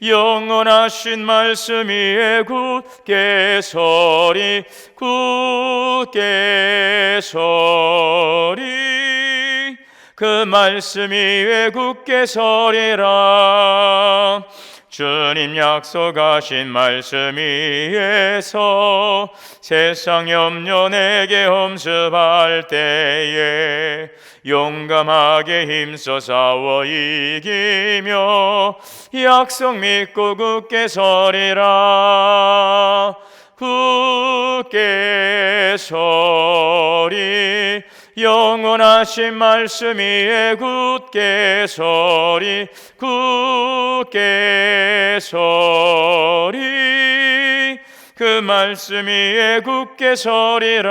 영원하신 말씀 위에 굳게 서리 굳게 서리. 그 말씀 위에 굳게 서리라 주님 약속하신 말씀 위에서 세상 염려 내게 험습할 때에 용감하게 힘써 싸워 이기며 약속 믿고 굳게 서리라. 굳게 서리 영원하신 말씀 위에 굳게 서리 굳게 서리. 그 말씀 위에 굳게 서리라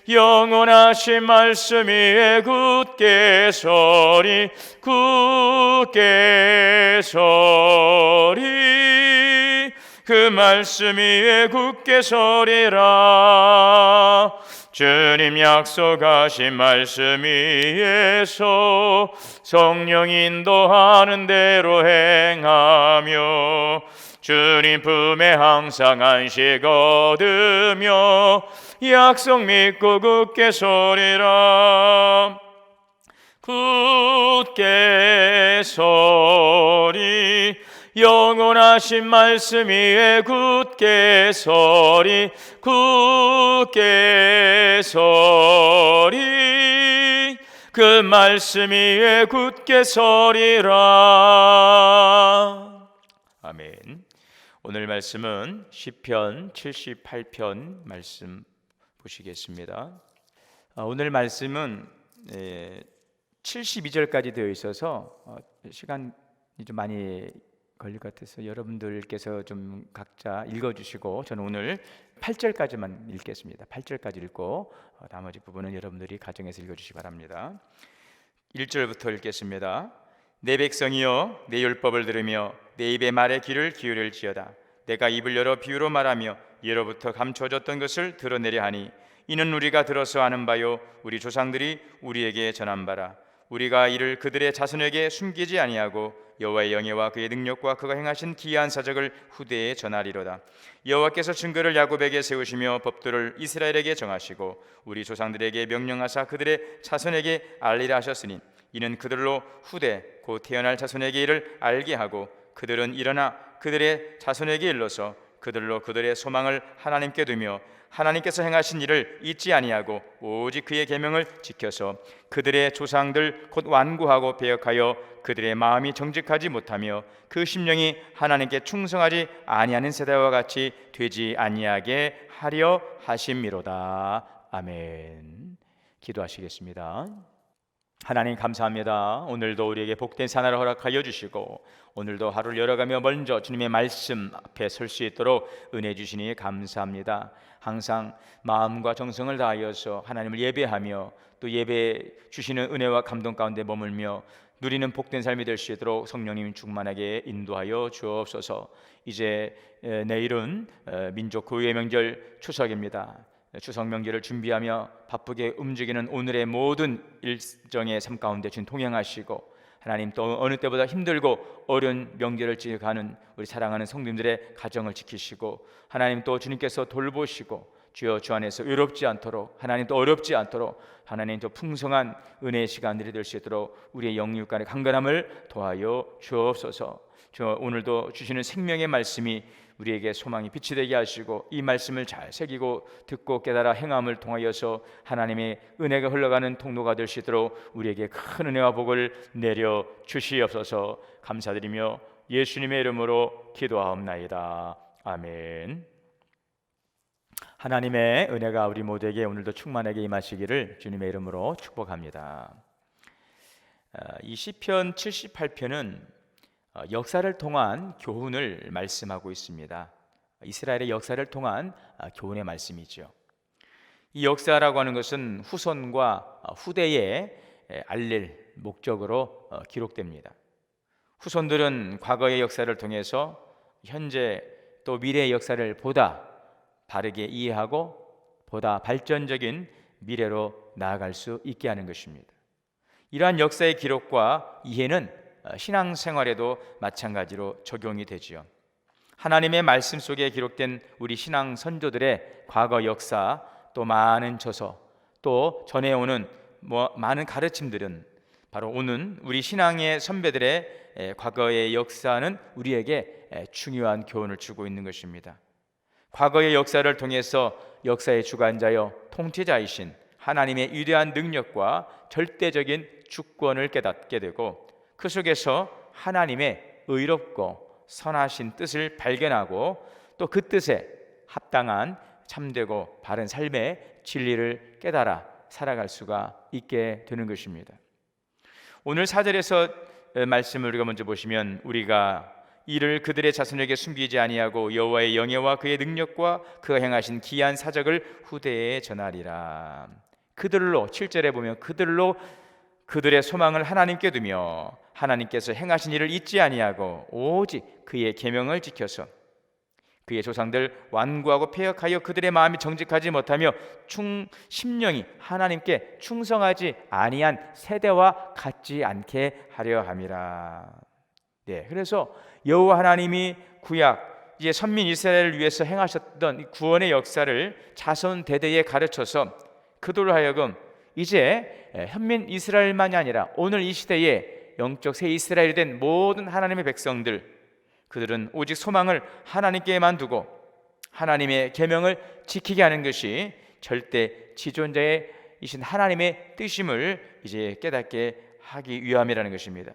영원하신 말씀 위에 굳게 서리 굳게 서리. 그 말씀 위에 굳게 서리라. 주님 약속하신 말씀 위에서 성령 인도하는 대로 행하며 주님 품에 항상 안식 얻으며 약속 믿고 굳게 서리라. 굳게 서리. 영원하신 말씀 위에 굳게 서리. 굳게 서리. 그 말씀 위에 굳게 서리라. 아멘. 오늘 말씀은 시편 78편 말씀 보시겠습니다 아, 오늘 말씀은 72절까지 되어 있어서 어, 시간이 좀 많이 걸릴 것 같아서 여러분들께서 좀 각자 읽어주시고 저는 오늘 8절까지만 읽겠습니다. 8절까지 읽고 어, 나머지 부분은 여러분들이 가정에서 읽어주시기 바랍니다. 1절부터 읽겠습니다. 내 백성이여 내 율법을 들으며 내 입의 말에 귀를 기울일지어다. 내가 입을 열어 비유로 말하며 예로부터 감춰졌던 것을 드러내려 하니 이는 우리가 들어서 아는 바요 우리 조상들이 우리에게 전한 바라. 우리가 이를 그들의 자손에게 숨기지 아니하고 여호와의 영예와 그의 능력과 그가 행하신 기이한 사적을 후대에 전하리로다. 여호와께서 증거를 야곱에게 세우시며 법도를 이스라엘에게 정하시고 우리 조상들에게 명령하사 그들의 자손에게 알리라 하셨으니 이는 그들로 후대 곧 태어날 자손에게 이를 알게 하고 그들은 일어나 그들의 자손에게 일러서 그들로 그들의 소망을 하나님께 두며 하나님께서 행하신 일을 잊지 아니하고 오직 그의 계명을 지켜서 그들의 조상들 곧 완고하고 배역하여 그들의 마음이 정직하지 못하며 그 심령이 하나님께 충성하지 아니하는 세대와 같이 되지 아니하게 하려 하심이로다. 아멘. 기도하시겠습니다. 하나님 감사합니다. 오늘도 우리에게 복된 사나를 허락하여 주시고 오늘도 하루를 열어가며 먼저 주님의 말씀 앞에 설 수 있도록 은혜 주시니 감사합니다. 항상 마음과 정성을 다하여서 하나님을 예배하며 또 예배 주시는 은혜와 감동 가운데 머물며 누리는 복된 삶이 될 수 있도록 성령님 충만하게 인도하여 주옵소서. 이제 에, 내일은 에, 민족 고유의 명절 추석입니다. 추석 명절을 준비하며 바쁘게 움직이는 오늘의 모든 일정의 삶 가운데 주님 동행하시고 하나님 또 어느 때보다 힘들고 어려운 명절을 지어가는 우리 사랑하는 성도님들의 가정을 지키시고 하나님 또 주님께서 돌보시고 주여 주 안에서 외롭지 않도록 하나님 또 어렵지 않도록 하나님 또 풍성한 은혜의 시간들이 될 수 있도록 우리의 영육 간의 강건함을 도하여 주옵소서. 저 오늘도 주시는 생명의 말씀이 우리에게 소망이 빛이 되게 하시고 이 말씀을 잘 새기고 듣고 깨달아 행함을 통하여서 하나님의 은혜가 흘러가는 통로가 될 수 있도록 우리에게 큰 은혜와 복을 내려 주시옵소서 감사드리며 예수님의 이름으로 기도하옵나이다. 아멘. 하나님의 은혜가 우리 모두에게 오늘도 충만하게 임하시기를 주님의 이름으로 축복합니다. 아, 이 시편 78편은 어, 역사를 통한 교훈을 말씀하고 있습니다. 이스라엘의 역사를 통한 아, 교훈의 말씀이죠. 이 역사라고 하는 것은 후손과 어, 후대에 알릴 목적으로 어, 기록됩니다. 후손들은 과거의 역사를 통해서 현재 또 미래의 역사를 보다 바르게 이해하고 보다 발전적인 미래로 나아갈 수 있게 하는 것입니다. 이러한 역사의 기록과 이해는 어, 신앙생활에도 마찬가지로 적용이 되지요. 하나님의 말씀 속에 기록된 우리 신앙 선조들의 과거 역사 또 많은 저서 또 전해오는 뭐 많은 가르침들은 바로 오는 우리 신앙의 선배들의 과거의 역사는 우리에게 중요한 교훈을 주고 있는 것입니다. 과거의 역사를 통해서 역사의 주관자여 통치자이신 하나님의 위대한 능력과 절대적인 주권을 깨닫게 되고 그 속에서 하나님의 의롭고 선하신 뜻을 발견하고 또 그 뜻에 합당한 참되고 바른 삶의 진리를 깨달아 살아갈 수가 있게 되는 것입니다. 오늘 사절에서 말씀을 우리가 먼저 보시면 우리가 이를 그들의 자손에게 숨기지 아니하고 여호와의 영예와 그의 능력과 그가 행하신 기한 사적을 후대에 전하리라. 그들로 7절에 보면 그들로 그들의 소망을 하나님께 두며 하나님께서 행하신 일을 잊지 아니하고 오직 그의 계명을 지켜서 그의 조상들 완고하고 폐역하여 그들의 마음이 정직하지 못하며 충 심령이 하나님께 충성하지 아니한 세대와 같지 않게 하려 함이라. 네, 그래서 여호와 하나님이 구약 이제 선민 이스라엘을 위해서 행하셨던 구원의 역사를 자손 대대에 가르쳐서 그들로 하여금 이제 현민 이스라엘만이 아니라 오늘 이 시대에 영적 새 이스라엘이 된 모든 하나님의 백성들 그들은 오직 소망을 하나님께만 두고 하나님의 계명을 지키게 하는 것이 절대 지존자의 이신 하나님의 뜻임을 이제 깨닫게 하기 위함이라는 것입니다.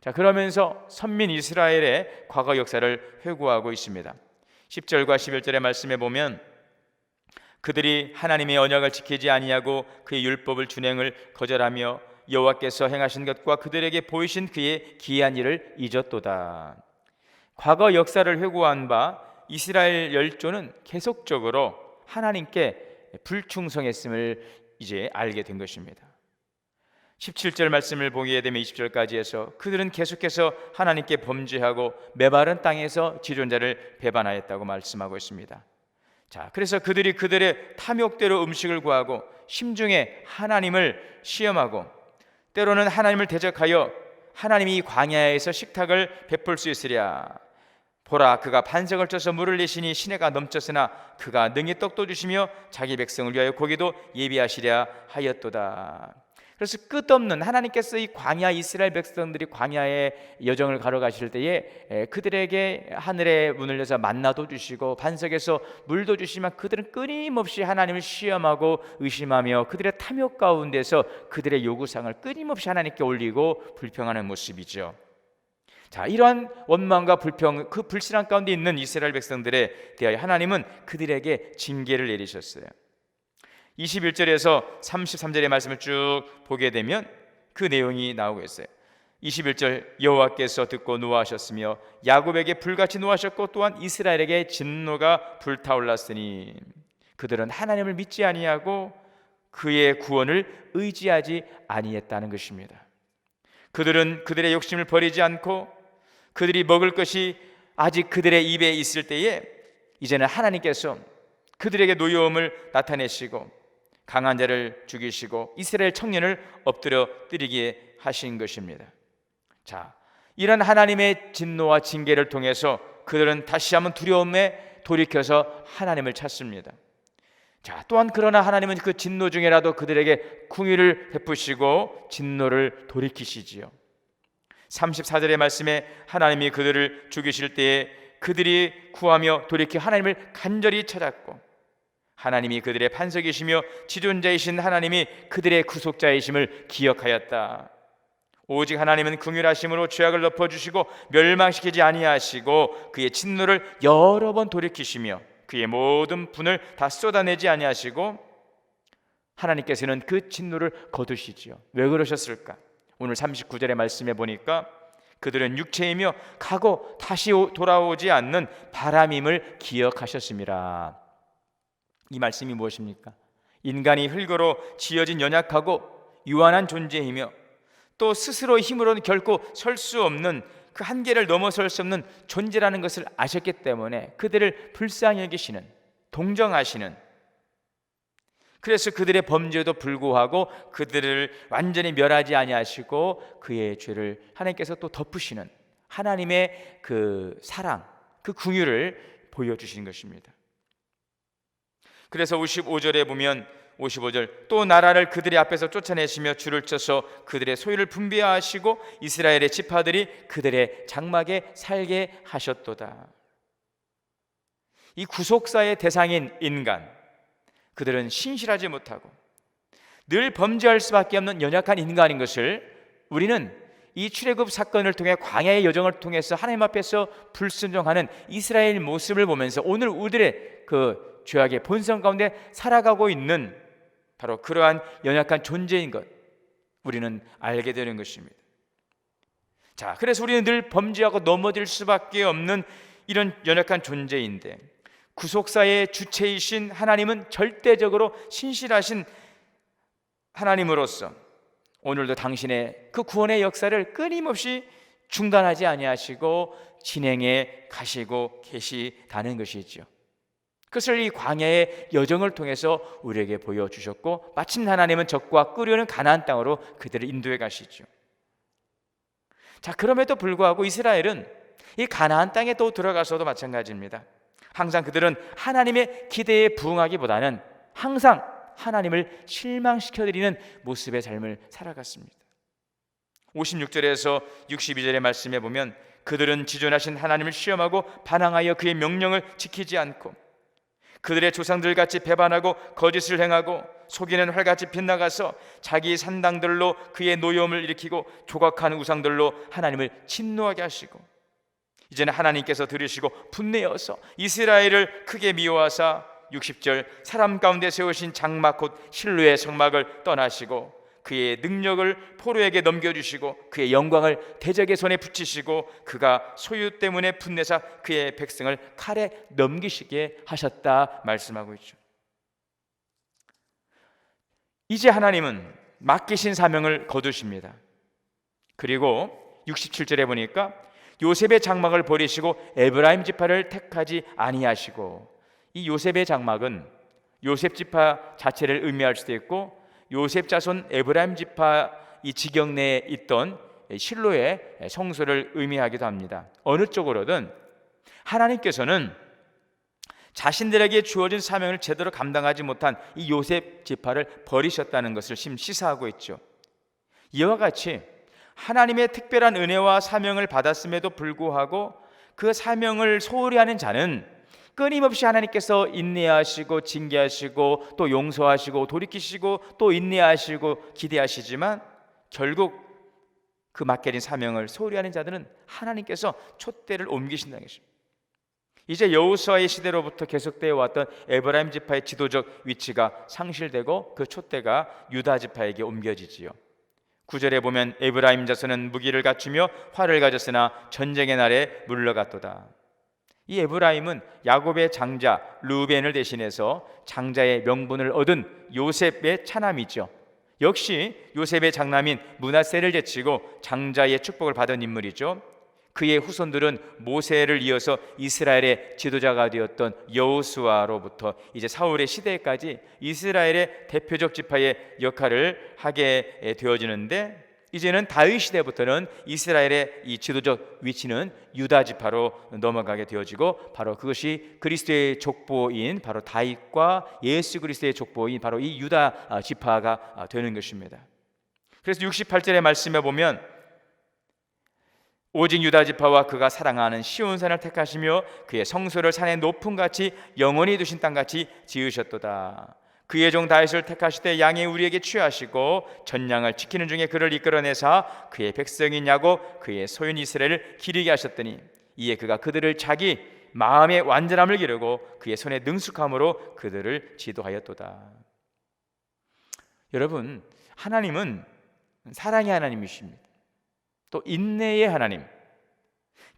자, 그러면서 선민 이스라엘의 과거 역사를 회고하고 있습니다. 10절과 11절의 말씀에 보면 그들이 하나님의 언약을 지키지 아니하고 그의 율법을 준행을 거절하며 여호와께서 행하신 것과 그들에게 보이신 그의 기이한 일을 잊었도다. 과거 역사를 회고한 바 이스라엘 열조는 계속적으로 하나님께 불충성했음을 이제 알게 된 것입니다. 17절 말씀을 보게 되면 20절까지 해서 그들은 계속해서 하나님께 범죄하고 메바른 땅에서 지존자를 배반하였다고 말씀하고 있습니다. 자, 그래서 그들이 그들의 탐욕대로 음식을 구하고 심중에 하나님을 시험하고 때로는 하나님을 대적하여 하나님이 광야에서 식탁을 베풀 수 있으랴. 보라 그가 반석을 쳐서 물을 내시니 시내가 넘쳤으나 그가 능히 떡도 주시며 자기 백성을 위하여 고기도 예비하시랴 하였도다 그래서 끝없는 하나님께서 이 광야 이스라엘 백성들이 광야의 여정을 가러가실 때에 그들에게 하늘의 문을 여서 만나도 주시고 반석에서 물도 주시면 그들은 끊임없이 하나님을 시험하고 의심하며 그들의 탐욕 가운데서 그들의 요구상을 끊임없이 하나님께 올리고 불평하는 모습이죠. 자, 이러한 원망과 불평, 그 불신앙 가운데 있는 이스라엘 백성들에 대하여 하나님은 그들에게 징계를 내리셨어요. 21절에서 33절의 말씀을 쭉 보게 되면 그 내용이 나오고 있어요. 21절 여호와께서 듣고 노하셨으며 야곱에게 불같이 노하셨고 또한 이스라엘에게 진노가 불타올랐으니 그들은 하나님을 믿지 아니하고 그의 구원을 의지하지 아니했다는 것입니다. 그들은 그들의 욕심을 버리지 않고 그들이 먹을 것이 아직 그들의 입에 있을 때에 이제는 하나님께서 그들에게 노여움을 나타내시고 강한 자를 죽이시고 이스라엘 청년을 엎드려 뜨리게 하신 것입니다. 자, 이런 하나님의 진노와 징계를 통해서 그들은 다시 한번 두려움에 돌이켜서 하나님을 찾습니다. 자, 또한 그러나 하나님은 그 진노 중에라도 그들에게 궁유를 베푸시고 진노를 돌이키시지요. 34절의 말씀에 하나님이 그들을 죽이실 때에 그들이 구하며 돌이켜 하나님을 간절히 찾았고 하나님이 그들의 반석이시며 지존자이신 하나님이 그들의 구속자이심을 기억하였다. 오직 하나님은 긍휼하심으로 죄악을 덮어 주시고 멸망시키지 아니하시고 그의 진노를 여러 번 돌이키시며 그의 모든 분을 다 쏟아내지 아니하시고 하나님께서는 그 진노를 거두시지요. 왜 그러셨을까? 오늘 39절의 말씀에 보니까 그들은 육체이며 가고 다시 돌아오지 않는 바람임을 기억하셨습니다. 이 말씀이 무엇입니까? 인간이 흙으로 지어진 연약하고 유한한 존재이며 또 스스로 힘으로는 결코 설 수 없는 그 한계를 넘어설 수 없는 존재라는 것을 아셨기 때문에 그들을 불쌍히 여기시는 동정하시는 그래서 그들의 범죄에도 불구하고 그들을 완전히 멸하지 아니하시고 그의 죄를 하나님께서 또 덮으시는 하나님의 그 사랑, 그 궁유를 보여주신 것입니다. 그래서 55절에 보면 55절 또 나라를 그들의 앞에서 쫓아내시며 줄을 쳐서 그들의 소유를 분배하시고 이스라엘의 지파들이 그들의 장막에 살게 하셨도다. 이 구속사의 대상인 인간 그들은 신실하지 못하고 늘 범죄할 수밖에 없는 연약한 인간인 것을 우리는 이 출애굽 사건을 통해 광야의 여정을 통해서 하나님 앞에서 불순종하는 이스라엘 모습을 보면서 오늘 우리들의 그 죄악의 본성 가운데 살아가고 있는 바로 그러한 연약한 존재인 것 우리는 알게 되는 것입니다. 자, 그래서 우리는 늘 범죄하고 넘어질 수밖에 없는 이런 연약한 존재인데 구속사의 주체이신 하나님은 절대적으로 신실하신 하나님으로서 오늘도 당신의 그 구원의 역사를 끊임없이 중단하지 아니하시고 진행해 가시고 계시다는 것이죠. 그것을 이 광야의 여정을 통해서 우리에게 보여주셨고 마침 하나님은 적과 끓여는 가나안 땅으로 그들을 인도해 가시죠. 자 그럼에도 불구하고 이스라엘은 이 가나안 땅에 또 들어가서도 마찬가지입니다. 항상 그들은 하나님의 기대에 부응하기보다는 항상 하나님을 실망시켜드리는 모습의 삶을 살아갔습니다. 56절에서 62절의 말씀에 보면 그들은 지존하신 하나님을 시험하고 반항하여 그의 명령을 지키지 않고 그들의 조상들 같이 배반하고 거짓을 행하고 속이는 활같이 빗나가서 자기 산당들로 그의 노여움을 일으키고 조각한 우상들로 하나님을 진노하게 하시고 이제는 하나님께서 들으시고 분내어서 이스라엘을 크게 미워하사 60절 사람 가운데 세우신 장막 곧 실루의 성막을 떠나시고 그의 능력을 포로에게 넘겨주시고 그의 영광을 대적의 손에 붙이시고 그가 소유 때문에 분내사 그의 백성을 칼에 넘기시게 하셨다 말씀하고 있죠. 이제 하나님은 맡기신 사명을 거두십니다. 그리고 67절에 보니까 요셉의 장막을 버리시고 에브라임 지파를 택하지 아니하시고 이 요셉의 장막은 요셉 지파 자체를 의미할 수도 있고 요셉 자손 에브라임 지파 이 지경 내에 있던 실로의 성소를 의미하기도 합니다. 어느 쪽으로든 하나님께서는 자신들에게 주어진 사명을 제대로 감당하지 못한 이 요셉 지파를 버리셨다는 것을 심 시사하고 있죠. 이와 같이 하나님의 특별한 은혜와 사명을 받았음에도 불구하고 그 사명을 소홀히 하는 자는 끊임없이 하나님께서 인내하시고 징계하시고 또 용서하시고 돌이키시고 또 인내하시고 기대하시지만 결국 그 맡겨진 사명을 소홀히 하는 자들은 하나님께서 촛대를 옮기신다는 것입니다. 이제 여호수아의 시대로부터 계속되어 왔던 에브라임 지파의 지도적 위치가 상실되고 그 촛대가 유다 지파에게 옮겨지지요. 구절에 보면 에브라임 자손은 무기를 갖추며 활을 가졌으나 전쟁의 날에 물러갔도다. 이 에브라임은 야곱의 장자 루벤을 대신해서 장자의 명분을 얻은 요셉의 차남이죠. 역시 요셉의 장남인 문하세를 제치고 장자의 축복을 받은 인물이죠. 그의 후손들은 모세를 이어서 이스라엘의 지도자가 되었던 여호수아로부터 이제 사울의 시대까지 이스라엘의 대표적 지파의 역할을 하게 되어지는데 이제는 다윗 시대부터는 이스라엘의 이 지도적 위치는 유다 지파로 넘어가게 되어지고 바로 그것이 그리스도의 족보인 바로 다윗과 예수 그리스도의 족보인 바로 이 유다 지파가 되는 것입니다. 그래서 68절의 말씀에 보면 오직 유다 지파와 그가 사랑하는 시온 산을 택하시며 그의 성소를 산의 높은 같이 영원히 두신 땅 같이 지으셨도다. 그의 종 다윗을 택하시되 양의 우리에게 취하시고 전량을 지키는 중에 그를 이끌어내사 그의 야곱 그의 소윤 이스라엘을 기르게 하셨더니 이에 그가 그들을 자기 마음의 완전함을 기르고 그의 손에 능숙함으로 그들을 지도하였도다. 여러분 하나님은 사랑의 하나님이십니다. 또 인내의 하나님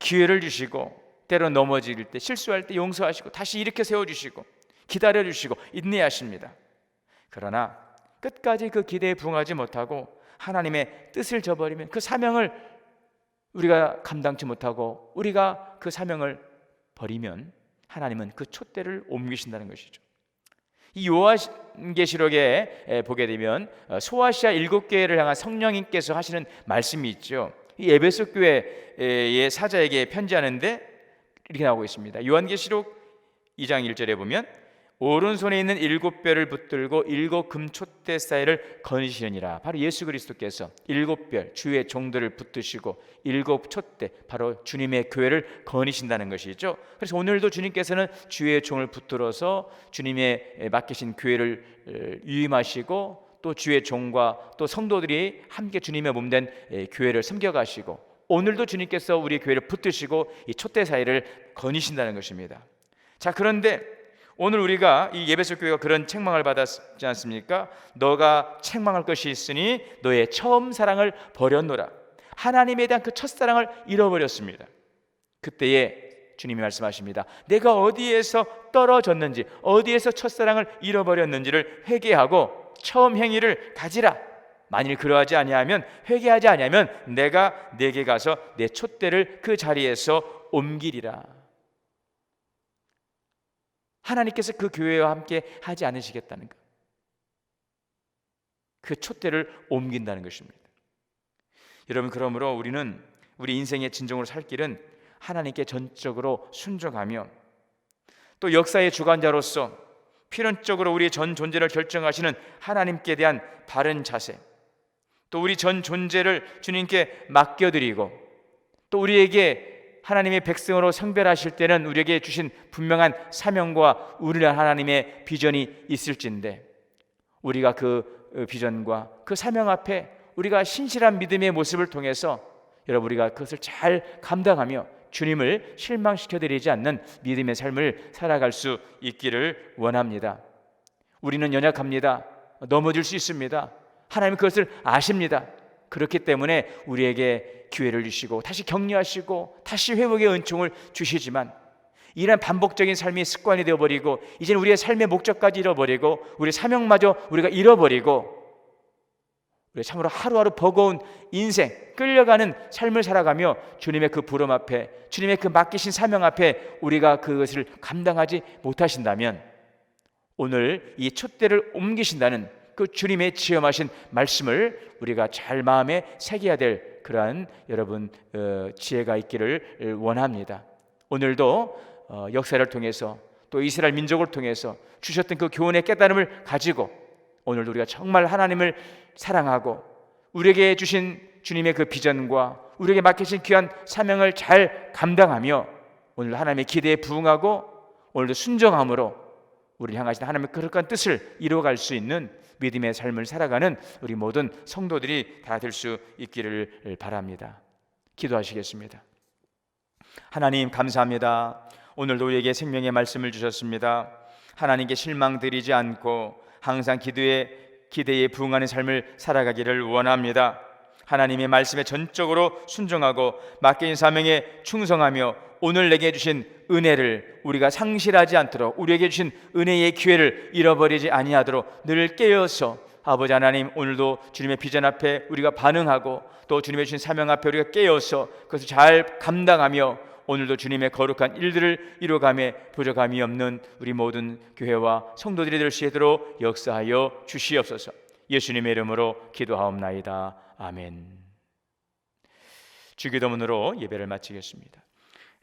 기회를 주시고 때로 넘어질 때 실수할 때 용서하시고 다시 일으켜 세워 주시고 기다려 주시고 인내하십니다. 그러나 끝까지 그 기대에 부응하지 못하고 하나님의 뜻을 저버리면 그 사명을 우리가 감당치 못하고 우리가 그 사명을 버리면 하나님은 그 촛대를 옮기신다는 것이죠. 이 요한계시록에 보게 되면 어, 소아시아 일곱 교회를 향한 성령님께서 하시는 말씀이 있죠. 이 에베소 교회의 사자에게 편지하는데 이렇게 나오고 있습니다. 요한계시록 2장 1절에 보면 오른손에 있는 일곱 뼈를 붙들고 일곱 금촛대 사이를 거니시느니라. 바로 예수 그리스도께서 일곱 뼈 주의 종들을 붙드시고 일곱 촛대 바로 주님의 교회를 거니신다는 것이죠. 그래서 오늘도 주님께서는 주의 종을 붙들어서 주님의 맡기신 교회를 유임하시고 또 주의 종과 또 성도들이 함께 주님의 몸된 교회를 섬겨가시고 오늘도 주님께서 우리 교회를 붙드시고 이 촛대 사이를 거니신다는 것입니다. 자 그런데 오늘 우리가 이 예배소 교회가 그런 책망을 받았지 않습니까? 너가 책망할 것이 있으니 너의 처음 사랑을 버렸노라. 하나님에 대한 그 첫사랑을 잃어버렸습니다. 그때에 주님이 말씀하십니다. 내가 어디에서 떨어졌는지, 어디에서 첫사랑을 잃어버렸는지를 회개하고 처음 행위를 가지라. 만일 그러하지 아니하면 회개하지 아니하면 내가 내게 가서 내 촛대를 그 자리에서 옮기리라. 하나님께서 그 교회와 함께 하지 않으시겠다는 것. 그 촛대를 옮긴다는 것입니다. 여러분 그러므로 우리는 우리 인생의 진정으로 살 길은 하나님께 전적으로 순종하며 또 역사의 주관자로서 필연적으로 우리의 전 존재를 결정하시는 하나님께 대한 바른 자세 또 우리 전 존재를 주님께 맡겨드리고 또 우리에게 하나님의 백성으로 성별하실 때는 우리에게 주신 분명한 사명과 우리는 하나님의 비전이 있을진데 우리가 그 어, 비전과 그 사명 앞에 우리가 신실한 믿음의 모습을 통해서 여러분 우리가 그것을 잘 감당하며 주님을 실망시켜 드리지 않는 믿음의 삶을 살아갈 수 있기를 원합니다. 우리는 연약합니다. 넘어질 수 있습니다. 하나님 그것을 아십니다. 그렇기 때문에 우리에게 기회를 주시고 다시 격려하시고 다시 회복의 은총을 주시지만 이런 반복적인 삶이 습관이 되어버리고 이제는 우리의 삶의 목적까지 잃어버리고 우리 사명마저 우리가 잃어버리고 우리 참으로 하루하루 버거운 인생 끌려가는 삶을 살아가며 주님의 그 부름 앞에 주님의 그 맡기신 사명 앞에 우리가 그것을 감당하지 못하신다면 오늘 이 촛대를 옮기신다는 그 주님의 지엄하신 말씀을 우리가 잘 마음에 새겨야 될 그러한 여러분 어, 지혜가 있기를 원합니다. 오늘도 어, 역사를 통해서 또 이스라엘 민족을 통해서 주셨던 그 교훈의 깨달음을 가지고 오늘도 우리가 정말 하나님을 사랑하고 우리에게 주신 주님의 그 비전과 우리에게 맡기신 귀한 사명을 잘 감당하며 오늘 하나님의 기대에 부응하고 오늘도 순정함으로 우리를 향하신 하나님의 그릇한 뜻을 이루어갈 수 있는 믿음의 삶을 살아가는 우리 모든 성도들이 다 될 수 있기를 바랍니다. 기도하시겠습니다. 하나님 감사합니다. 오늘도 우리에게 생명의 말씀을 주셨습니다. 하나님께 실망드리지 않고 항상 기도에 기대에 부응하는 삶을 살아가기를 원합니다. 하나님의 말씀에 전적으로 순종하고 맡긴 사명에 충성하며 오늘 내게 주신 은혜를 우리가 상실하지 않도록 우리에게 주신 은혜의 기회를 잃어버리지 아니하도록 늘 깨어서 아버지 하나님 오늘도 주님의 비전 앞에 우리가 반응하고 또 주님의 주신 사명 앞에 우리가 깨어서 그것을 잘 감당하며 오늘도 주님의 거룩한 일들을 이루어감에 부족함이 없는 우리 모든 교회와 성도들이 될 수 있도록 역사하여 주시옵소서. 예수님의 이름으로 기도하옵나이다. 아멘. 주기도문으로 예배를 마치겠습니다.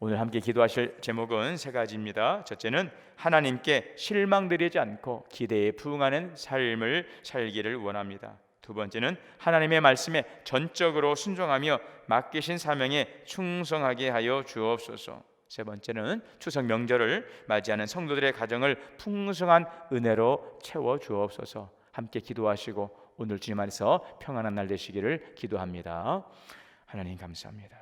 오늘 함께 기도하실 제목은 세 가지입니다. 첫째는 하나님께 실망드리지 않고 기대에 부응하는 삶을 살기를 원합니다. 두 번째는 하나님의 말씀에 전적으로 순종하며 맡기신 사명에 충성하게 하여 주옵소서. 세 번째는 추석 명절을 맞이하는 성도들의 가정을 풍성한 은혜로 채워 주옵소서. 함께 기도하시고 오늘 주님 안에서 평안한 날 되시기를 기도합니다. 하나님 감사합니다.